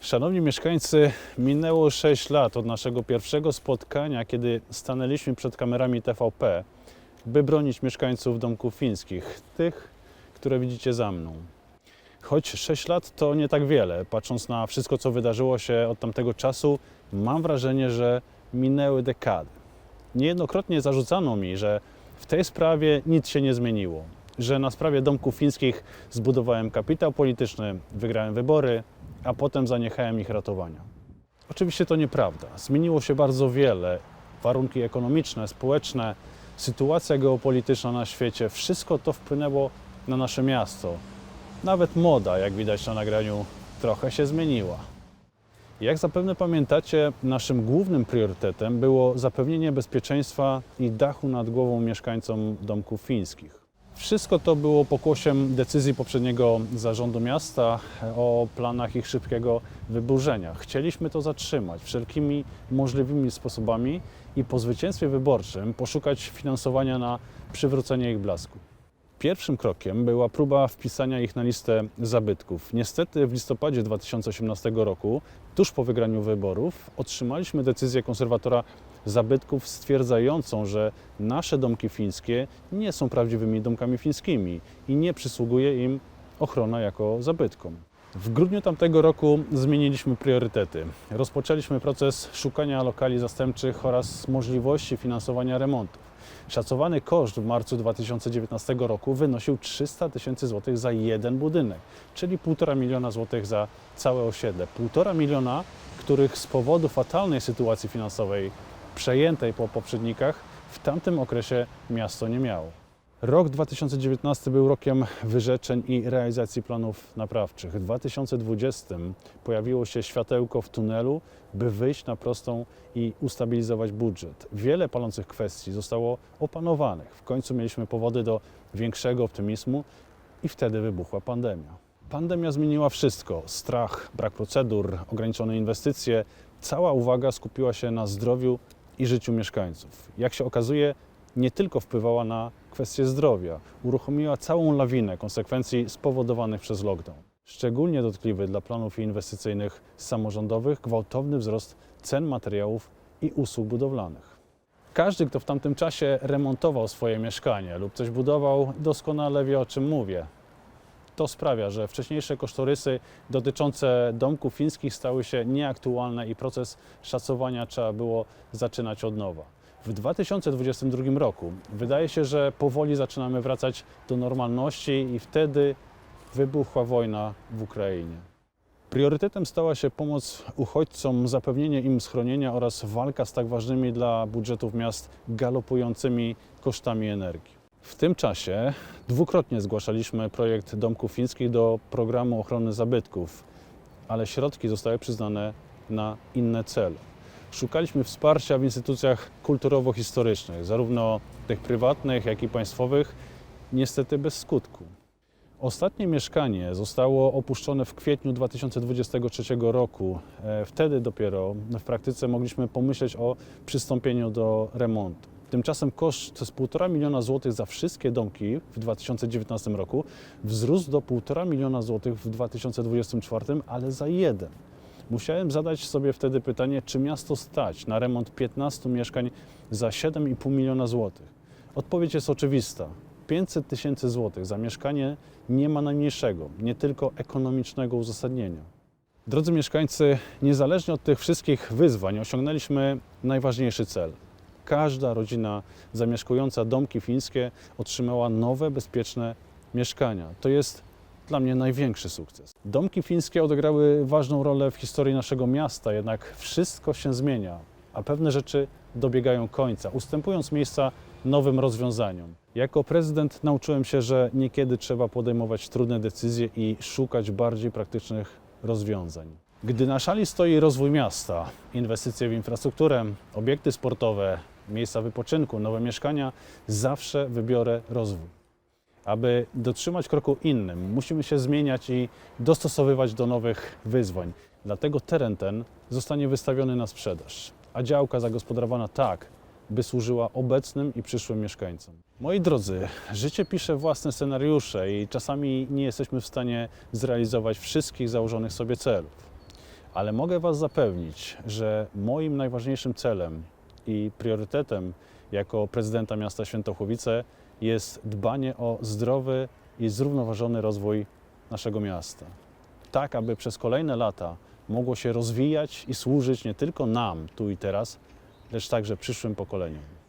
Szanowni mieszkańcy, minęło 6 lat od naszego pierwszego spotkania, kiedy stanęliśmy przed kamerami TVP, by bronić mieszkańców domków fińskich, tych, które widzicie za mną. Choć 6 lat to nie tak wiele, patrząc na wszystko, co wydarzyło się od tamtego czasu, mam wrażenie, że minęły dekady. Niejednokrotnie zarzucano mi, że w tej sprawie nic się nie zmieniło, że na sprawie domków fińskich zbudowałem kapitał polityczny, wygrałem wybory, a potem zaniechałem ich ratowania. Oczywiście to nieprawda. Zmieniło się bardzo wiele. Warunki ekonomiczne, społeczne, sytuacja geopolityczna na świecie, wszystko to wpłynęło na nasze miasto. Nawet moda, jak widać na nagraniu, trochę się zmieniła. Jak zapewne pamiętacie, naszym głównym priorytetem było zapewnienie bezpieczeństwa i dachu nad głową mieszkańcom domków fińskich. Wszystko to było pokłosiem decyzji poprzedniego zarządu miasta o planach ich szybkiego wyburzenia. Chcieliśmy to zatrzymać wszelkimi możliwymi sposobami i po zwycięstwie wyborczym poszukać finansowania na przywrócenie ich blasku. Pierwszym krokiem była próba wpisania ich na listę zabytków. Niestety w listopadzie 2018 roku, tuż po wygraniu wyborów, otrzymaliśmy decyzję konserwatora zabytków stwierdzającą, że nasze domki fińskie nie są prawdziwymi domkami fińskimi i nie przysługuje im ochrona jako zabytkom. W grudniu tamtego roku zmieniliśmy priorytety. Rozpoczęliśmy proces szukania lokali zastępczych oraz możliwości finansowania remontów. Szacowany koszt w marcu 2019 roku wynosił 300 tysięcy złotych za jeden budynek, czyli 1,5 miliona złotych za całe osiedle. 1,5 miliona, których z powodu fatalnej sytuacji finansowej przejętej po poprzednikach w tamtym okresie miasto nie miało. Rok 2019 był rokiem wyrzeczeń i realizacji planów naprawczych. W 2020 pojawiło się światełko w tunelu, by wyjść na prostą i ustabilizować budżet. Wiele palących kwestii zostało opanowanych. W końcu mieliśmy powody do większego optymizmu i wtedy wybuchła pandemia. Pandemia zmieniła wszystko: strach, brak procedur, ograniczone inwestycje. Cała uwaga skupiła się na zdrowiu i życiu mieszkańców. Jak się okazuje, nie tylko wpływała na kwestie zdrowia, uruchomiła całą lawinę konsekwencji spowodowanych przez lockdown. Szczególnie dotkliwy dla planów inwestycyjnych samorządowych gwałtowny wzrost cen materiałów i usług budowlanych. Każdy, kto w tamtym czasie remontował swoje mieszkanie lub coś budował, doskonale wie o czym mówię. To sprawia, że wcześniejsze kosztorysy dotyczące domków fińskich stały się nieaktualne i proces szacowania trzeba było zaczynać od nowa. W 2022 roku wydaje się, że powoli zaczynamy wracać do normalności i wtedy wybuchła wojna w Ukrainie. Priorytetem stała się pomoc uchodźcom, zapewnienie im schronienia oraz walka z tak ważnymi dla budżetów miast galopującymi kosztami energii. W tym czasie dwukrotnie zgłaszaliśmy projekt domków fińskich do programu ochrony zabytków, ale środki zostały przyznane na inne cele. Szukaliśmy wsparcia w instytucjach kulturowo-historycznych, zarówno tych prywatnych, jak i państwowych, niestety bez skutku. Ostatnie mieszkanie zostało opuszczone w kwietniu 2023 roku. E, Wtedy dopiero w praktyce mogliśmy pomyśleć o przystąpieniu do remontu. Tymczasem koszt z 1,5 miliona złotych za wszystkie domki w 2019 roku wzrósł do 1,5 miliona złotych w 2024, ale za jeden. Musiałem zadać sobie wtedy pytanie, czy miasto stać na remont 15 mieszkań za 7,5 miliona złotych. Odpowiedź jest oczywista. 500 tysięcy złotych za mieszkanie nie ma najmniejszego, nie tylko ekonomicznego uzasadnienia. Drodzy mieszkańcy, niezależnie od tych wszystkich wyzwań osiągnęliśmy najważniejszy cel. Każda rodzina zamieszkująca domki fińskie otrzymała nowe, bezpieczne mieszkania. To jest dla mnie największy sukces. Domki fińskie odegrały ważną rolę w historii naszego miasta, jednak wszystko się zmienia, a pewne rzeczy dobiegają końca, ustępując miejsca nowym rozwiązaniom. Jako prezydent nauczyłem się, że niekiedy trzeba podejmować trudne decyzje i szukać bardziej praktycznych rozwiązań. Gdy na szali stoi rozwój miasta, inwestycje w infrastrukturę, obiekty sportowe, miejsca wypoczynku, nowe mieszkania, zawsze wybiorę rozwój. Aby dotrzymać kroku innym, musimy się zmieniać i dostosowywać do nowych wyzwań. Dlatego teren ten zostanie wystawiony na sprzedaż, a działka zagospodarowana tak, by służyła obecnym i przyszłym mieszkańcom. Moi drodzy, życie pisze własne scenariusze i czasami nie jesteśmy w stanie zrealizować wszystkich założonych sobie celów. ale mogę Was zapewnić, że moim najważniejszym celem i priorytetem jako prezydenta miasta Świętochłowice jest dbanie o zdrowy i zrównoważony rozwój naszego miasta. Tak, aby przez kolejne lata mogło się rozwijać i służyć nie tylko nam tu i teraz, lecz także przyszłym pokoleniom.